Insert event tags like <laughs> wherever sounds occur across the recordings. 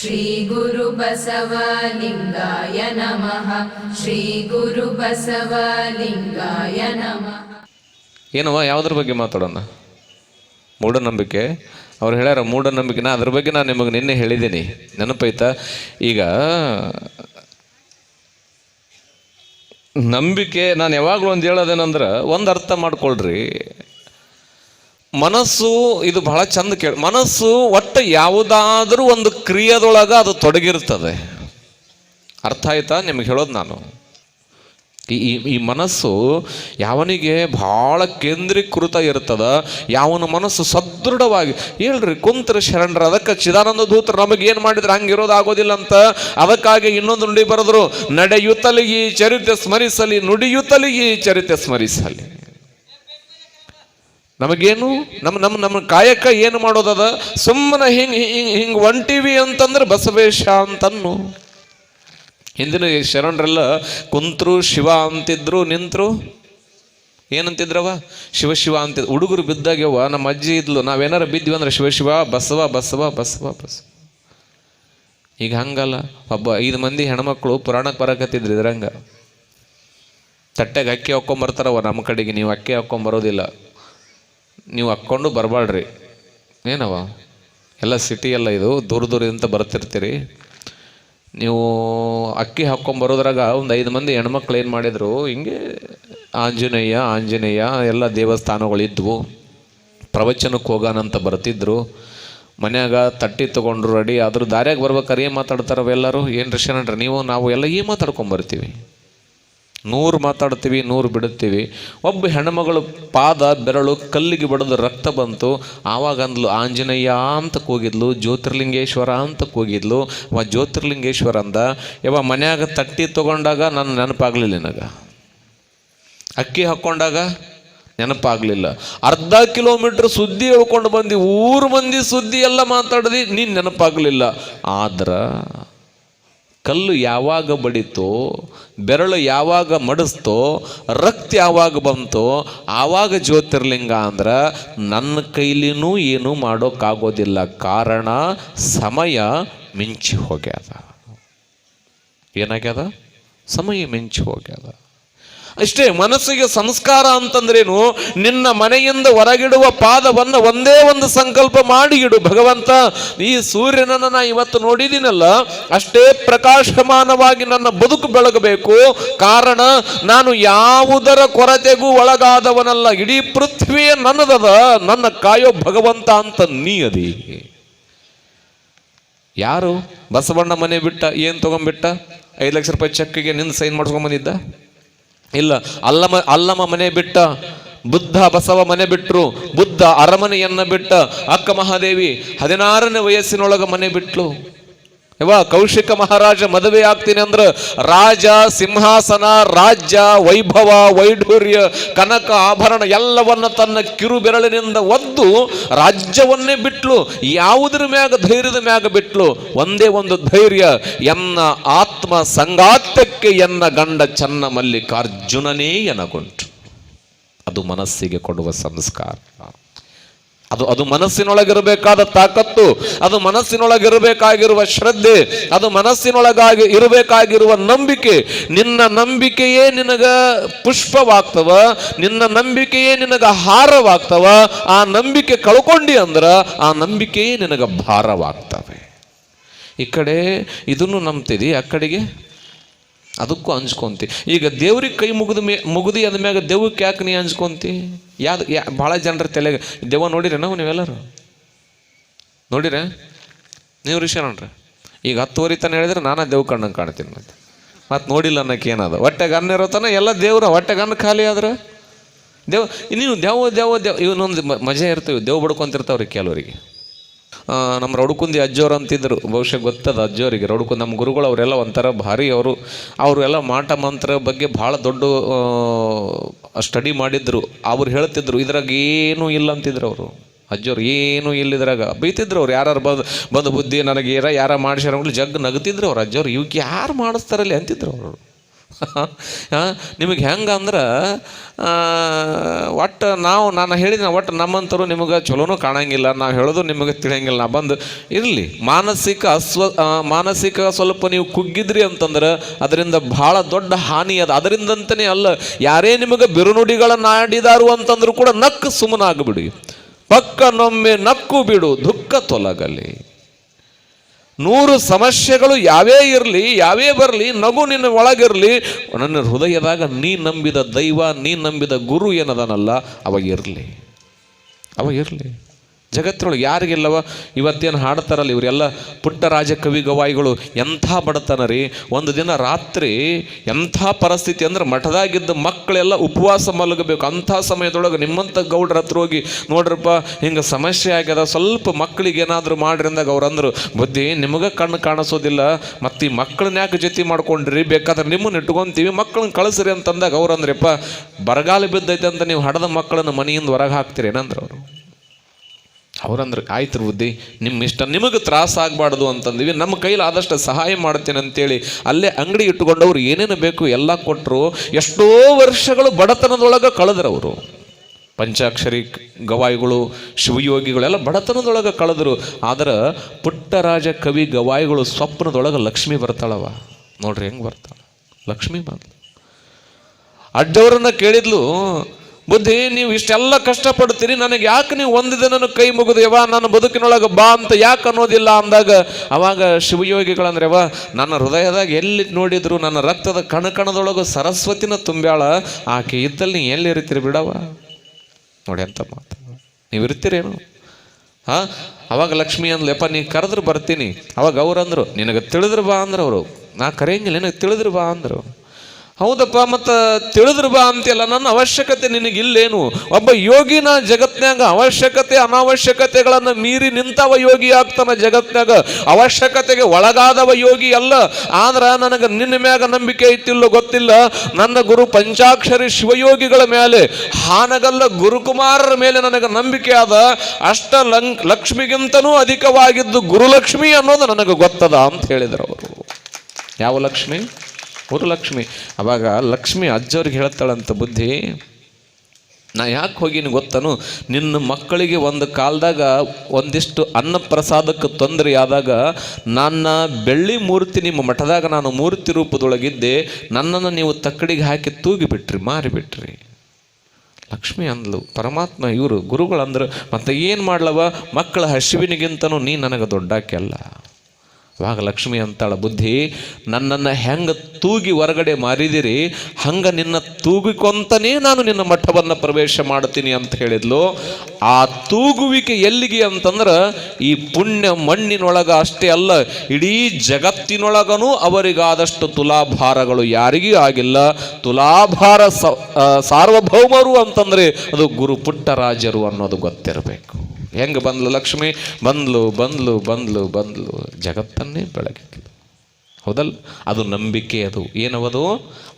ಶ್ರೀ ಗುರು ಬಸವಲಿಂಗಾಯ ನಮಃ. ಶ್ರೀ ಗುರು ಬಸವಲಿಂಗಾಯ ನಮಃ. ಏನವ ಯಾವುದ್ರ ಬಗ್ಗೆ ಮಾತಾಡೋಣ? ಮೂಢನಂಬಿಕೆ. ಅವ್ರು ಹೇಳ್ಯಾರ ಮೂಢನಂಬಿಕೆ ನಾ ಅದ್ರ ಬಗ್ಗೆ ನಾನು ನಿಮಗೆ ನಿನ್ನೆ ಹೇಳಿದ್ದೀನಿ. ನೆನಪೈತಾ? ಈಗ, ನಂಬಿಕೆ, ನಾನು ಯಾವಾಗಲೂ ಒಂದು ಹೇಳೋದೇನಂದ್ರೆ, ಒಂದು ಅರ್ಥ ಮಾಡ್ಕೊಳ್ರಿ. ಮನಸ್ಸು ಇದು ಬಹಳ ಚಂದ ಕೇಳಿ, ಮನಸ್ಸು ಒಟ್ಟು ಯಾವುದಾದ್ರೂ ಒಂದು ಕ್ರಿಯೆದೊಳಗೆ ಅದು ತೊಡಗಿರ್ತದೆ. ಅರ್ಥ ಆಯ್ತಾ? ನಿಮಗೆ ಹೇಳೋದು ನಾನು. ಈ, ಈ- ಮನಸ್ಸು ಯಾವನಿಗೆ ಭಾಳ ಕೇಂದ್ರೀಕೃತ ಇರ್ತದ, ಯಾವನ ಮನಸ್ಸು ಸದೃಢವಾಗಿ, ಹೇಳ್ರಿ, ಕುಂತ್ರ ಶರಣರ, ಅದಕ್ಕೆ ಚಿದಾನಂದ ದೂತರು ನಮಗೆ ಏನು ಮಾಡಿದ್ರೆ ಹಂಗಿರೋದು ಆಗೋದಿಲ್ಲ ಅಂತ. ಅದಕ್ಕಾಗಿ ಇನ್ನೊಂದು ನುಡಿ ಬರೆದ್ರು ನಡೆಯುತ್ತಲಿಗಿ ಈ ಚರಿತೆ ಸ್ಮರಿಸಲಿ ನುಡಿಯುತ್ತಲಿಗಿ ಈ ಚರಿತೆ ಸ್ಮರಿಸಲಿ. ನಮಗೇನು? ನಮ್ಮ ನಮ್ಮ ನಮ್ಮ ಕಾಯಕ ಏನು ಮಾಡೋದದ? ಸುಮ್ಮನೆ ಹಿಂಗೆ ಹಿಂಗೆ ಹಿಂಗೆ ಒಂಟಿವಿ ಅಂತಂದ್ರೆ ಬಸವೇಶ ಅಂತನ್ನು. ಹಿಂದಿನ ಶರಣರೆಲ್ಲ ಕುಂತರು, ಶಿವ ಅಂತಿದ್ರು, ನಿಂತರು. ಏನಂತಿದ್ರವ? ಶಿವ ಶಿವ ಅಂತಿದ್ರು ಹುಡುಗರು ಬಿದ್ದಾಗ್ಯವ ನಮ್ಮ ಅಜ್ಜಿ ಇದ್ಲು, ನಾವೇನಾರು ಬಿದ್ವಿ ಅಂದ್ರೆ ಶಿವ ಶಿವ, ಬಸವ ಬಸವ ಬಸವ ಬಸವ. ಈಗ ಹಂಗಲ್ಲ ಒಬ್ಬ ಐದು ಮಂದಿ ಹೆಣ್ಮಕ್ಳು ಪುರಾಣಕ್ಕೆ ಬರಕತ್ತಿದ್ರು ಇದ್ರಂಗ. ತಟ್ಟೆಗೆ ಅಕ್ಕಿ ಹಾಕ್ಕೊಂಬರ್ತಾರವ ನಮ್ಮ ಕಡೆಗೆ, ನೀವು ಅಕ್ಕಿ ಹಾಕ್ಕೊಂಬರೋದಿಲ್ಲ ನೀವು ಹಾಕ್ಕೊಂಡು ಬರಬಾಡ್ರಿ. ಏನವ? ಎಲ್ಲ ಸಿಟಿ ಎಲ್ಲ ಇದು ದೂರ ದೂರದಿಂದ ಬರ್ತಿರ್ತೀರಿ. ನೀವು ಅಕ್ಕಿ ಹಾಕ್ಕೊಂಬರೋದ್ರಾಗ ಒಂದು ಐದು ಮಂದಿ ಹೆಣ್ಮಕ್ಳು ಏನು ಮಾಡಿದರು, ಹಿಂಗೆ ಆಂಜನೇಯ ಆಂಜನೇಯ ಎಲ್ಲ ದೇವಸ್ಥಾನಗಳಿದ್ವು ಪ್ರವಚನಕ್ಕೆ ಹೋಗೋಣಂತ ಬರ್ತಿದ್ರು. ಮನ್ಯಾಗ ತಟ್ಟಿ ತೊಗೊಂಡ್ರು ರೆಡಿ ಆದರೂ ದಾರ್ಯಾಗ ಬರ್ಬೇಕಾರೆ ಏನು ಮಾತಾಡ್ತಾರೆ ಅವೆಲ್ಲರೂ ಏನು ರಿಷನಡ್ರಿ ನೀವು, ನಾವು ಎಲ್ಲ ಏನು ಮಾತಾಡ್ಕೊಂಬರ್ತೀವಿ ನೂರು ಮಾತಾಡ್ತೀವಿ, ನೂರು ಬಿಡುತ್ತೀವಿ. ಒಬ್ಬ ಹೆಣ್ಮಗಳು ಪಾದ ಬೆರಳು ಕಲ್ಲಿಗೆ ಬಡಿದು ರಕ್ತ ಬಂತು. ಆವಾಗ ಅಂದ್ಲು, ಆಂಜನೇಯ ಅಂತ ಕೂಗಿದ್ಲು, ಜ್ಯೋತಿರ್ಲಿಂಗೇಶ್ವರ ಅಂತ ಕೂಗಿದ್ಲು. ಅವ ಜ್ಯೋತಿರ್ಲಿಂಗೇಶ್ವರ ಅಂದ ಯಾವ ಮನ್ಯಾಗ ತಟ್ಟಿ ತೊಗೊಂಡಾಗ ನನ್ನ ನೆನಪಾಗಲಿಲ್ಲ ನಿನಗೆ. ಅಕ್ಕಿ ಹಾಕ್ಕೊಂಡಾಗ ನೆನಪಾಗಲಿಲ್ಲ. ಅರ್ಧ ಕಿಲೋಮೀಟ್ರ್ ಸುದ್ದಿ ಹೇಳ್ಕೊಂಡು ಬಂದು, ಊರು ಮಂದಿ ಸುದ್ದಿ ಎಲ್ಲ ಮಾತಾಡಿದಿ, ನೀನು ನೆನಪಾಗಲಿಲ್ಲ. ಆದ್ರೆ ಕಲ್ಲು ಯಾವಾಗ ಬಡಿತೋ, ಬೆರಳು ಯಾವಾಗ ಮಡಿಸ್ತೋ, ರಕ್ತ ಯಾವಾಗ ಬಂತೋ, ಆವಾಗ ಜ್ಯೋತಿರ್ಲಿಂಗ ಅಂದ್ರೆ ನನ್ನ ಕೈಲಿನೂ ಏನೂ ಮಾಡೋಕ್ಕಾಗೋದಿಲ್ಲ ಕಾರಣ ಸಮಯ ಮಿಂಚಿ ಹೋಗ್ಯದ. ಏನಾಗ್ಯದ? ಸಮಯ ಮಿಂಚಿ ಹೋಗ್ಯದ. ಅಷ್ಟೇ ಮನಸ್ಸಿಗೆ ಸಂಸ್ಕಾರ ಅಂತಂದ್ರೇನು? ನಿನ್ನ ಮನೆಯಿಂದ ಹೊರಗಿಡುವ ಪಾದವನ್ನು ಒಂದೇ ಒಂದು ಸಂಕಲ್ಪ ಮಾಡಿ ಇಡು ಭಗವಂತ. ಈ ಸೂರ್ಯನನ್ನು ನಾ ಇವತ್ತು ನೋಡಿದ್ದೀನಲ್ಲ ಅಷ್ಟೇ ಪ್ರಕಾಶಮಾನವಾಗಿ ನನ್ನ ಬದುಕು ಬೆಳಗಬೇಕು. ಕಾರಣ, ನಾನು ಯಾವುದರ ಕೊರತೆಗೂ ಒಳಗಾದವನಲ್ಲ. ಇಡೀ ಪೃಥ್ವಿಯೇ ನನ್ನದದ, ನನ್ನ ಕಾಯೋ ಭಗವಂತ ಅಂತ ನೀ ಅದಿ ಯಾರು ಬಸವಣ್ಣ ಮನೆ ಬಿಟ್ಟ, ಏನು ತಗೊಂಡ್ಬಿಟ್ಟ? ಐದು ಲಕ್ಷ ರೂಪಾಯಿ ಚೆಕ್ಗೆ ನಿಂದು ಸೈನ್ ಮಾಡ್ಸ್ಕೊಂಬಂದಿದ್ದ ಇಲ್ಲ, ಅಲ್ಲಮ ಅಲ್ಲಮ ಮನೆ ಬಿಟ್ಟ, ಬುದ್ಧ ಬಸವ ಮನೆ ಬಿಟ್ಟರು ಬುದ್ಧ ಅರಮನೆಯನ್ನ ಬಿಟ್ಟ, ಅಕ್ಕ ಮಹಾದೇವಿ ಹದಿನಾರನೇ ವಯಸ್ಸಿನೊಳಗ ಮನೆ ಬಿಟ್ಲು. ಯವ ಕೌಶಿಕ ಮಹಾರಾಜ ಮದುವೆ ಆಗ್ತೀನಿ ಅಂದ್ರೆ ರಾಜ, ಸಿಂಹಾಸನ, ರಾಜ್ಯ, ವೈಭವ, ವೈಢೂರ್ಯ, ಕನಕ, ಆಭರಣ ಎಲ್ಲವನ್ನ ತನ್ನ ಕಿರು ಬೆರಳಿನಿಂದ ಒದ್ದು ರಾಜ್ಯವನ್ನೇ ಬಿಟ್ಲು. ಯಾವುದ್ರ ಮ್ಯಾಗ, ಧೈರ್ಯದ ಮ್ಯಾಗ ಬಿಟ್ಲು? ಒಂದೇ ಒಂದು ಧೈರ್ಯ, ಎನ್ನ ಆತ್ಮ ಸಂಗಾತ್ಯಕ್ಕೆ ಎನ್ನ ಗಂಡ ಚನ್ನ ಮಲ್ಲಿಕಾರ್ಜುನನೇ ಎನಗುಂಟು. ಅದು ಮನಸ್ಸಿಗೆ ಕೊಡುವ ಸಂಸ್ಕಾರ. ಅದು ಅದು ಮನಸ್ಸಿನೊಳಗಿರಬೇಕಾದ ತಾಕತ್ತು, ಅದು ಮನಸ್ಸಿನೊಳಗಿರಬೇಕಾಗಿರುವ ಶ್ರದ್ಧೆ, ಅದು ಮನಸ್ಸಿನೊಳಗಾಗಿ ಇರಬೇಕಾಗಿರುವ ನಂಬಿಕೆ. ನಿನ್ನ ನಂಬಿಕೆಯೇ ನಿನಗ ಪುಷ್ಪವಾಗ್ತವ, ನಿನ್ನ ನಂಬಿಕೆಯೇ ನಿನಗ ಹಾರವಾಗ್ತವ, ಆ ನಂಬಿಕೆ ಕಳ್ಕೊಂಡಿ ಅಂದ್ರ ಆ ನಂಬಿಕೆಯೇ ನಿನಗ ಭಾರವಾಗ್ತವೆ. ಈ ಕಡೆ ಇದನ್ನು ನಂಬ್ತಿದಿ, ಆ ಕಡೆಗೆ ಅದಕ್ಕೂ ಹಂಚ್ಕೊಂತಿ ಈಗ ದೇವ್ರಿಗೆ ಕೈ ಮುಗಿದ ಮೇ, ಮುಗಿದಿ ಅದ ಮ್ಯಾಗ ದೇವಕ್ಕೆ ಯಾಕೆ ನೀ ಹಂಚ್ಕೊಂತಿ ಯಾವ್ದು ಯಾ ಭಾಳ ಜನರ ತಲೆಗೆ ದೆವ್ವ ನೋಡಿರ ನಾವು ನೀವೆಲ್ಲರೂ? ನೋಡಿರ? ನೀವು ಋಷಿಯಣ್ಣ ಈಗ ಹತ್ತುವರೆ ತನ ಹೇಳಿದ್ರೆ ನಾನಾ ದೇವ್ ಕಣ್ಣಂಗೆ ಕಾಣ್ತೀನಿ ಮತ್ತೆ. ಮತ್ತೆ ನೋಡಿಲ್ಲ ಅನ್ನೋಕೆ ಏನದ? ಹೊಟ್ಟೆ ಗನ್ನ ಇರೋ ತನ ಎಲ್ಲ ದೇವ್ರ ಹೊಟ್ಟೆ ಗನ್ನ ಖಾಲಿ ಆದ್ರೆ? ದೇವ್ ನೀವು ದೇವ ದೇವ ದೇವ್ ಇವನೊಂದು ಮಜಾ ಇರ್ತೀವಿ, ದೇವ್ ಬಡ್ಕೊಂತಿರ್ತಾವ್ರಿ ಕೆಲವರಿಗೆ. ನಮ್ಮ ರೌಡ್ಕುಂದಿ ಅಜ್ಜೋರು ಅಂತಿದ್ರು. ಬಹುಶಃ ಗೊತ್ತದ ಅಜ್ಜೋರಿಗೆ. ರೌಡ್ಕುಂದಿ ನಮ್ಮ ಗುರುಗಳು ಅವರೆಲ್ಲ ಒಂಥರ ಭಾರಿ ಅವರು. ಅವರೆಲ್ಲ ಮಾಟ ಮಂತ್ರ ಬಗ್ಗೆ ಭಾಳ ದೊಡ್ಡ ಸ್ಟಡಿ ಮಾಡಿದ್ರು. ಅವ್ರು ಹೇಳ್ತಿದ್ರು, ಇದ್ರಾಗ ಏನೂ ಇಲ್ಲ ಅಂತಿದ್ರು ಅವರು. ಅಜ್ಜೋರು, ಏನೂ ಇಲ್ಲ ಇದ್ರಾಗ. ಬೈತಿದ್ರು ಅವ್ರು. ಯಾರು ಬಂದು ಬಂದು ಬುದ್ಧಿ ನನಗೆ ಏರ ಯಾರ ಮಾಡಿಸ್ಯಾರ ಜಗ್ ನಗ್ತಿದ್ರು ಅವ್ರು. ಅಜ್ಜೋರು ಇವಕ್ಕೆ ಯಾರು ಮಾಡಿಸ್ತಾರಲ್ಲಿ? ಅಂತಿದ್ರು ಅವರು. ನಿಮಗೆ ಹೆಂಗೆ ಅಂದ್ರೆ ಒಟ್ಟು ನಾವು, ನಾನು ಹೇಳಿದ ಒಟ್ಟು ನಮ್ಮಂತರು ನಿಮಗೆ ಚಲೋನೂ ಕಾಣಂಗಿಲ್ಲ ನಾವು ಹೇಳೋದು ನಿಮಗೆ ತಿಳಿಯಂಗಿಲ್ಲ, ನಾ ಬಂದು ಇರಲಿ. ಮಾನಸಿಕ ಅಸ್ವ ಮಾನಸಿಕ ಸ್ವಲ್ಪ ನೀವು ಕುಗ್ಗಿದ್ರಿ ಅಂತಂದ್ರೆ ಅದರಿಂದ ಭಾಳ ದೊಡ್ಡ ಹಾನಿ ಅದ. ಅದರಿಂದಂತನೇ ಅಲ್ಲ, ಯಾರೇ ನಿಮಗೆ ಬಿರುನುಡಿಗಳನ್ನು ಆಡಿದಾರು ಅಂತಂದ್ರೂ ಕೂಡ ನಕ್ಕು ಸುಮ್ಮನಾಗ್ಬಿಡಿ. ಪಕ್ಕನೊಮ್ಮೆ ನಕ್ಕು ಬಿಡು, ದುಃಖ ತೊಲಗಲಿ. ನೂರು ಸಮಸ್ಯೆಗಳು ಯಾವೇ ಇರಲಿ, ಯಾವೇ ಬರಲಿ, ನಗು ನಿನ್ನ ಒಳಗಿರಲಿ, ನನ್ನ ಹೃದಯದಾಗ ನೀ ನಂಬಿದ ದೈವ, ನೀ ನಂಬಿದ ಗುರು ಏನದನಲ್ಲ ಅವಾಗಿರಲಿ ಅವಾಗಿರಲಿ ಜಗತ್ತಿನೊಳಗೆ ಯಾರಿಗಿಲ್ಲವ ಇವತ್ತೇನು ಹಾಡ್ತಾರಲ್ಲ ಇವರೆಲ್ಲ ಪುಟ್ಟ ರಾಜ ಕವಿ ಗವಾಯಿಗಳು ಎಂಥ ಬಡತನ ರೀ ಒಂದು ದಿನ ರಾತ್ರಿ ಎಂಥ ಪರಿಸ್ಥಿತಿ ಅಂದ್ರೆ ಮಠದಾಗಿದ್ದ ಮಕ್ಕಳೆಲ್ಲ ಉಪವಾಸ ಮಲಗಬೇಕು. ಅಂಥ ಸಮಯದೊಳಗೆ ನಿಮ್ಮಂಥ ಗೌಡ್ರ ಹತ್ರ ಹೋಗಿ ನೋಡ್ರಪ್ಪ, ಹಿಂಗೆ ಸಮಸ್ಯೆ ಆಗ್ಯದ, ಸ್ವಲ್ಪ ಮಕ್ಕಳಿಗೆ ಏನಾದರೂ ಮಾಡ್ರಿ ಅಂದಾಗ ಅವ್ರು ಬುದ್ಧಿ, ನಿಮಗೆ ಕಣ್ಣು ಕಾಣಿಸೋದಿಲ್ಲ, ಮತ್ತು ಈ ಮಕ್ಕಳನ್ನ ಯಾಕೆ ಜೊತೆ ಮಾಡ್ಕೊಂಡ್ರಿ? ಬೇಕಾದ್ರೆ ನಿಮ್ಮನ್ನ ಇಟ್ಕೊಂತೀವಿ, ಮಕ್ಕಳನ್ನ ಕಳಿಸ್ರಿ ಅಂತಂದಾಗ ಅವ್ರು ಅಂದ್ರಪ್ಪ, ಬರಗಾಲ ಬಿದ್ದೈತೆ ಅಂತ ನೀವು ಹಡದ ಮಕ್ಕಳನ್ನ ಮನೆಯಿಂದ ಹೊರಗೆ ಹಾಕ್ತೀರಿ ಏನಂದ್ರೆ ಅವರು. ಅವ್ರಂದ್ರೆ ಆಯ್ತು ಬುದ್ಧಿ ನಿಮ್ಮ ಇಷ್ಟ, ನಿಮಗೆ ತ್ರಾಸ ಆಗಬಾರ್ದು ಅಂತಂದ್ವಿ. ನಮ್ಮ ಕೈಲಿ ಆದಷ್ಟು ಸಹಾಯ ಮಾಡ್ತೇನೆ ಅಂತೇಳಿ ಅಲ್ಲೇ ಅಂಗಡಿ ಇಟ್ಟುಕೊಂಡವ್ರು ಏನೇನು ಬೇಕು ಎಲ್ಲ ಕೊಟ್ಟರು ಎಷ್ಟೋ ವರ್ಷಗಳು ಬಡತನದೊಳಗೆ ಕಳೆದ್ರವರು. ಪಂಚಾಕ್ಷರಿ, ಗವಾಯಿಗಳು ಶಿವಯೋಗಿಗಳೆಲ್ಲ ಬಡತನದೊಳಗೆ ಕಳೆದರು. ಆದ್ರೆ ಪುಟ್ಟರಾಜ ಕವಿ ಗವಾಯಿಗಳು ಸ್ವಪ್ನದೊಳಗೆ ಲಕ್ಷ್ಮಿ ಬರ್ತಾಳವ. ನೋಡ್ರಿ ಹೆಂಗೆ ಬರ್ತಾಳ. ಲಕ್ಷ್ಮಿ ಬಂದ್ಲು. ಅಡ್ಡವರನ್ನು ಕೇಳಿದ್ಲು ಬುದ್ಧಿ, ನೀವು ಇಷ್ಟೆಲ್ಲ ಕಷ್ಟಪಡ್ತೀರಿ ನನಗೆ ಯಾಕೆ ನೀವು ಒಂದು ದಿನ ಕೈ ಮುಗಿದು ಯವ ನನ್ನ ಬದುಕಿನೊಳಗೆ ಬಾ ಅಂತ ಯಾಕೆ ಅನ್ನೋದಿಲ್ಲ ಅಂದಾಗ, ಅವಾಗ ಶಿವಯೋಗಿಗಳಂದ್ರೆ ಯವ ನನ್ನ ಹೃದಯದಾಗ ಎಲ್ಲಿ ನೋಡಿದ್ರು, ನನ್ನ ರಕ್ತದ ಕಣಕಣದೊಳಗೆ ಸರಸ್ವತಿನ ತುಂಬ್ಯಾಳ, ಆಕೆ ಇದ್ದಲ್ಲಿ ನೀ ಎಲ್ಲಿ ಇರ್ತೀರಿ ಬಿಡವ ನೋಡಿ ಅಂತ ಮಾತು. ನೀವು ಇರ್ತೀರೇನು? ಹಾ? ಅವಾಗ ಲಕ್ಷ್ಮಿ ಅಂದ್ಲೆಪ್ಪ ನೀ ಕರೆದ್ರೆ ಬರ್ತೀನಿ. ಅವಾಗ ಅವ್ರಂದ್ರು ನಿನಗೆ ತಿಳಿದ್ರು ಬಾ ಅಂದ್ರು ಅವರು. ನಾ ಕರೆಯಂಗಿಲ್ಲ, ನಿನಗೆ ತಿಳಿದ್ರು ಬಾ ಅಂದರು. ಹೌದಪ್ಪ, ಮತ್ತು ತಿಳಿದ್ರು ಬಾ ಅಂತಿಲ್ಲ ನನ್ನ ಅವಶ್ಯಕತೆ ನಿನಗಿಲ್ಲೇನು? ಒಬ್ಬ ಯೋಗಿನ ಜಗತ್ನಾಗ ಅವಶ್ಯಕತೆ, ಅನಾವಶ್ಯಕತೆಗಳನ್ನು ಮೀರಿ ನಿಂತವ ಯೋಗಿ ಆಗ್ತಾನ ಜಗತ್ನಾಗ ಅವಶ್ಯಕತೆಗೆ ಒಳಗಾದವ ಯೋಗಿ ಅಲ್ಲ. ಆದ್ರೆ ನನಗೆ ನಿನ್ನ ಮ್ಯಾಗ ನಂಬಿಕೆ ಐತಿಲ್ಲೋ ಗೊತ್ತಿಲ್ಲ. ನನ್ನ ಗುರು ಪಂಚಾಕ್ಷರಿ ಶಿವಯೋಗಿಗಳ ಮೇಲೆ ಹಾನಗಲ್ಲ ಗುರುಕುಮಾರರ ಮೇಲೆ ನನಗೆ ನಂಬಿಕೆ ಆದ. ಅಷ್ಟ ಲಂಕ್ ಲಕ್ಷ್ಮಿಗಿಂತನೂ ಅಧಿಕವಾಗಿದ್ದು ಗುರುಲಕ್ಷ್ಮಿ ಅನ್ನೋದು ನನಗೆ ಗೊತ್ತದ ಅಂತ ಹೇಳಿದರು ಅವರು. ಯಾವ ಲಕ್ಷ್ಮಿ? ಗುರುಲಕ್ಷ್ಮಿ ಅವಾಗ ಲಕ್ಷ್ಮಿ ಅಜ್ಜವ್ರಿಗೆ ಹೇಳ್ತಾಳಂತ ಬುದ್ಧಿ, ನಾ ಯಾಕೆ ಹೋಗಿನಿ ಗೊತ್ತನು? ನಿನ್ನ ಮಕ್ಕಳಿಗೆ ಒಂದು ಕಾಲದಾಗ ಒಂದಿಷ್ಟು ಅನ್ನ ಪ್ರಸಾದಕ್ಕೆ ತೊಂದರೆ ಆದಾಗ ನನ್ನ ಬೆಳ್ಳಿ ಮೂರ್ತಿ ನಿಮ್ಮ ಮಠದಾಗ ನಾನು ಮೂರ್ತಿ ರೂಪದೊಳಗಿದ್ದೆ, ನನ್ನನ್ನು ನೀವು ತಕ್ಕಡಿಗೆ ಹಾಕಿ ತೂಗಿಬಿಟ್ರಿ ಮಾರಿಬಿಟ್ರಿ ಲಕ್ಷ್ಮಿ ಅಂದ್ಲು, ಪರಮಾತ್ಮ ಇವರು ಗುರುಗಳಂದ್ರು, ಮತ್ತೆ ಏನು ಮಾಡ್ಲವ? ಮಕ್ಕಳ ಹಸಿವಿನಿಗಿಂತನೂ ನೀ ನನಗೆ ದೊಡ್ಡಾಕೆ ಅಲ್ಲ. ಅವಾಗ ಲಕ್ಷ್ಮಿ ಅಂತಾಳ ಬುದ್ಧಿ, ನನ್ನನ್ನು ಹೆಂಗೆ ತೂಗಿ ಹೊರಗಡೆ ಮಾರಿದಿರಿ, ಹಂಗೆ ನಿನ್ನ ತೂಗಿಕೊಂತನೇ ನಾನು ನಿನ್ನ ಮಠವನ್ನು ಪ್ರವೇಶ ಮಾಡ್ತೀನಿ ಅಂತ ಹೇಳಿದ್ಲು. ಆ ತೂಗುವಿಕೆ ಎಲ್ಲಿಗೆ ಅಂತಂದ್ರೆ ಈ ಪುಣ್ಯ ಮಣ್ಣಿನೊಳಗ ಅಷ್ಟೇ ಅಲ್ಲ, ಇಡೀ ಜಗತ್ತಿನೊಳಗನೂ ಅವರಿಗಾದಷ್ಟು ತುಲಾಭಾರಗಳು ಯಾರಿಗೂ ಆಗಿಲ್ಲ. ತುಲಾಭಾರ ಸಾರ್ವಭೌಮರು ಅಂತಂದ್ರೆ ಅದು ಗುರು ಪುಟ್ಟರಾಜರು ಅನ್ನೋದು ಗೊತ್ತಿರಬೇಕು. ಹೆಂಗೆ ಬಂದ್ಲು ಲಕ್ಷ್ಮಿ? ಬಂದ್ಲು ಬಂದ್ಲು ಬಂದ್ಲು ಬಂದ್ಲು. ಜಗತ್ತನ್ನೇ ಬೆಳಕಿಗೆ ಹೌದಲ್ಲ? ಅದು ನಂಬಿಕೆ ಅದು. ಏನವದು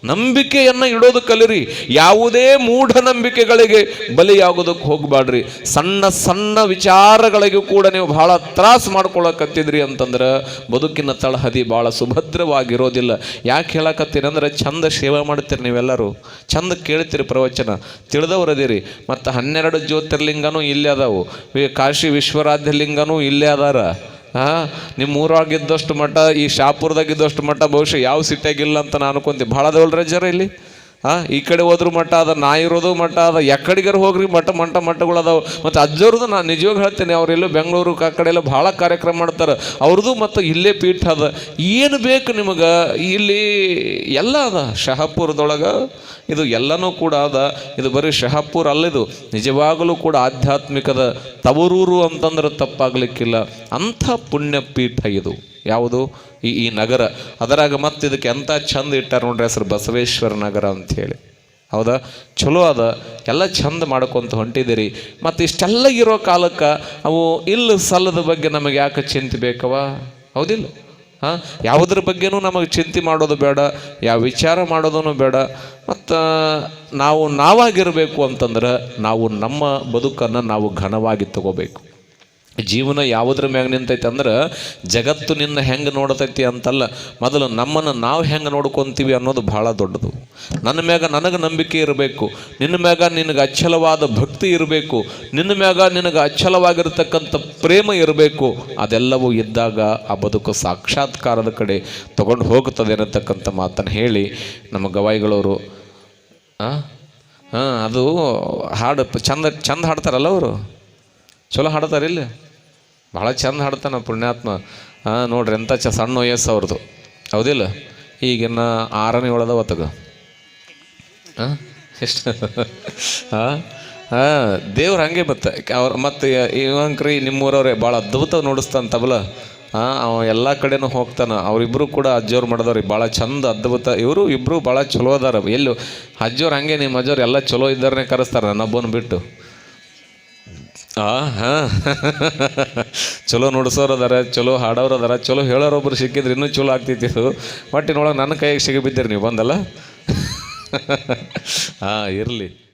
ನಂಬಿಕೆಯನ್ನು ಇಡೋದು ಕಲಿರಿ. ಯಾವುದೇ ಮೂಢನಂಬಿಕೆಗಳಿಗೆ ಬಲಿಯಾಗೋದಕ್ಕೆ ಹೋಗಬೇಡ್ರಿ ಸಣ್ಣ ಸಣ್ಣ ವಿಚಾರಗಳಿಗೂ ಕೂಡ ನೀವು ಬಹಳ ತ್ರಾಸು ಮಾಡ್ಕೊಳಕತ್ತಿದ್ರಿ ಅಂತಂದ್ರೆ ಬದುಕಿನ ತಳಹದಿ ಭಾಳ ಸುಭದ್ರವಾಗಿರೋದಿಲ್ಲ. ಯಾಕೆ ಹೇಳಕತ್ತೀರಿ ಅಂದ್ರೆ ಚಂದ ಸೇವೆ ಮಾಡ್ತೀರಿ ನೀವೆಲ್ಲರೂ. ಚಂದ ಕೇಳ್ತೀರಿ ಪ್ರವಚನ. ತಿಳಿದವರದಿರಿ ಮತ್ತು ಹನ್ನೆರಡು ಜ್ಯೋತಿರ್ಲಿಂಗನೂ ಇಲ್ಲೇ ಅದಾವು. ಕಾಶಿ ವಿಶ್ವರಾಧ್ಯಲಿಂಗನೂ ಇಲ್ಲೇ ಅದಾರ. ಹಾ ನಿಮ್ಮ ಊರಾಗಿದ್ದಷ್ಟು ಮಠ ಈ ಶಾಪುರದಾಗಿದ್ದಷ್ಟು ಮಠ ಬಹುಶಃ ಯಾವ ಸಿಟ್ಟಾಗಿಲ್ಲ ಅಂತ ನಾನು ಅನ್ಕೊಂತೀನಿ. ಭಾಳ ದೊಡ್ಡ ಜರ ಇಲ್ಲಿ. ಹಾ, ಈ ಕಡೆ ಹೋದ್ರೂ ಮಠ ಅದ, ನಾ ಇರೋದು ಮಠ ಅದ ಎಕ್ಕಡಿಗಾರ ಹೋಗ್ರಿ, ಮಠ ಮಂಟ ಮಠಗಳು ಅದಾವ. ಮತ್ತು ಅಜ್ಜವ್ರದ್ದು ನಾನು ನಿಜವಾಗಿ ಹೇಳ್ತೇನೆ ಅವರೆಲ್ಲೋ ಬೆಂಗಳೂರು ಆ ಕಡೆ ಎಲ್ಲ ಭಾಳ ಕಾರ್ಯಕ್ರಮ ಮಾಡ್ತಾರೆ. ಅವ್ರದ್ದು ಮತ್ತು ಇಲ್ಲೇ ಪೀಠ ಅದ. ಏನು ಬೇಕು ನಿಮಗೆ? ಇಲ್ಲಿ ಎಲ್ಲ ಅದ. ಶಹಪುರದೊಳಗೆ ಇದು ಎಲ್ಲನೂ ಕೂಡ ಅದ. ಇದು ಬರೀ ಶಹಪುರ ಅಲ್ಲಿದು ನಿಜವಾಗಲೂ ಕೂಡ ಆಧ್ಯಾತ್ಮಿಕದ ತವರೂರು ಅಂತಂದ್ರೆ ತಪ್ಪಾಗಲಿಕ್ಕಿಲ್ಲ. ಅಂಥ ಪುಣ್ಯ ಪೀಠ ಇದು. ಯಾವುದು? ಈ ಈ ನಗರ. ಅದರಾಗ ಮತ್ತೆ ಇದಕ್ಕೆ ಎಂಥ ಚಂದ ಇಟ್ಟಾರ ನೋಡ್ರಿ ಹೆಸರು ಬಸವೇಶ್ವರ ನಗರ ಅಂತ ಹೇಳಿ ಹೌದಾ? ಚಲೋ ಅದ. ಎಲ್ಲ ಚಂದ ಮಾಡ್ಕೊಂತ ಹೊಂಟಿದ್ದೀರಿ ಮತ್ತು ಇಷ್ಟೆಲ್ಲ ಇರೋ ಕಾಲಕ್ಕೆ ಅವು ಇಲ್ಲ ಸಲ್ಲದ ಬಗ್ಗೆ ನಮಗೆ ಯಾಕೆ ಚಿಂತೆ ಬೇಕವ ಹೌದಿಲ್ಲ. ಹಾಂ? ಯಾವುದ್ರ ಬಗ್ಗೆನೂ ನಮಗೆ ಚಿಂತೆ ಮಾಡೋದು ಬೇಡ. ಯಾವ ವಿಚಾರ ಮಾಡೋದೂ ಬೇಡ. ಮತ್ತು ನಾವು ನಾವಾಗಿರಬೇಕು ಅಂತಂದ್ರೆ ನಾವು ನಮ್ಮ ಬದುಕನ್ನು ನಾವು ಘನವಾಗಿ ತಗೋಬೇಕು. ಜೀವನ ಯಾವುದ್ರ ಮ್ಯಾಗ ನಿಂತೈತೆ ಅಂದ್ರೆ ಜಗತ್ತು ನಿನ್ನ ಹೆಂಗೆ ನೋಡತೈತಿ ಅಂತಲ್ಲ, ಮೊದಲು ನಮ್ಮನ್ನು ನಾವು ಹೆಂಗೆ ನೋಡ್ಕೊತೀವಿ ಅನ್ನೋದು ಭಾಳ ದೊಡ್ಡದು. ನನ್ನ ಮ್ಯಾಗ ನನಗೆ ನಂಬಿಕೆ ಇರಬೇಕು, ನಿನ್ನ ಮ್ಯಾಗ ನಿನಗೆ ಅಚ್ಚಲವಾದ ಭಕ್ತಿ ಇರಬೇಕು, ನಿನ್ನ ಮ್ಯಾಗ ನಿನಗೆ ಅಚ್ಚಲವಾಗಿರ್ತಕ್ಕಂಥ ಪ್ರೇಮ ಇರಬೇಕು, ಅದೆಲ್ಲವೂ ಇದ್ದಾಗ ಆ ಬದುಕು ಸಾಕ್ಷಾತ್ಕಾರದ ಕಡೆ ತಗೊಂಡು ಹೋಗುತ್ತದೆ ಅನ್ನತಕ್ಕಂಥ ಮಾತನ್ನು ಹೇಳಿ ನಮ್ಮ ಗವಾಯಿಗಳವರು ಹಾಂ, ಅದು ಹಾಡು ಚಂದ ಚಂದ ಹಾಡ್ತಾರಲ್ಲ ಅವರು? ಚಲೋ ಹಾಡ್ತಾರಿಲ್ಲ? ಭಾಳ ಚಂದ ಹಾಡ್ತಾನೆ ಪುಣ್ಯಾತ್ಮ. ನೋಡ್ರಿ ಎಂಥ ಚ ಸಣ್ಣ ವಯಸ್ಸು ಅವ್ರದ್ದು ಹೌದಿಲ್ಲ? ಈಗಿನ ಆರನೇ ಹೊತ್ತಗ ಹಾಂ ಎಷ್ಟು? ಹಾಂ ಹಾಂ ದೇವ್ರು ಹಂಗೆ ಮತ್ತೆ. ಅವ್ರು ಮತ್ತು ಇವಂಕ್ರಿ ನಿಮ್ಮೂರವ್ರೆ ಭಾಳ ಅದ್ಭುತ ನೋಡಿಸ್ತಾನೆ ತಬಲ. ಹಾಂ ಅವ ಎಲ್ಲ ಕಡೆನೂ ಹೋಗ್ತಾನೆ. ಅವರಿಬ್ಬರು ಕೂಡ ಅಜ್ಜವ್ರು ಮಾಡಿದವ್ರಿ. ಭಾಳ ಚಂದ, ಅದ್ಭುತ. ಇವರು ಇಬ್ಬರು ಭಾಳ ಚಲೋ ಅದಾರ. ಎಲ್ಲು ಅಜ್ಜವ್ರು ಹಂಗೆ ನಿಮ್ಮ ಅಜ್ಜವ್ರು ಎಲ್ಲ ಚಲೋ ಇದ್ದಾರನೇ ಕರೆಸ್ತಾರೆ ನನ್ನೊಬ್ಬನ ಬಿಟ್ಟು. ಆ ಹಾಂ ಚಲೋ ನುಡ್ಸೋರು ಅದಾರ, ಚಲೋ ಹಾಡೋರು ಅದಾರ, ಚಲೋ ಹೇಳೋರೊಬ್ರು ಸಿಕ್ಕಿದ್ರೆ ಇನ್ನೂ ಚಲೋ ಆಗ್ತೈತಿ ಇದು. ಒಟ್ಟಿನೊಳಗೆ ನನ್ನ ಕೈಗೆ ಸಿಗಿಬಿದ್ದೀರಿ ನೀವು ಬಂದಲ್ಲ? <laughs> ಹಾಂ, ಇರಲಿ.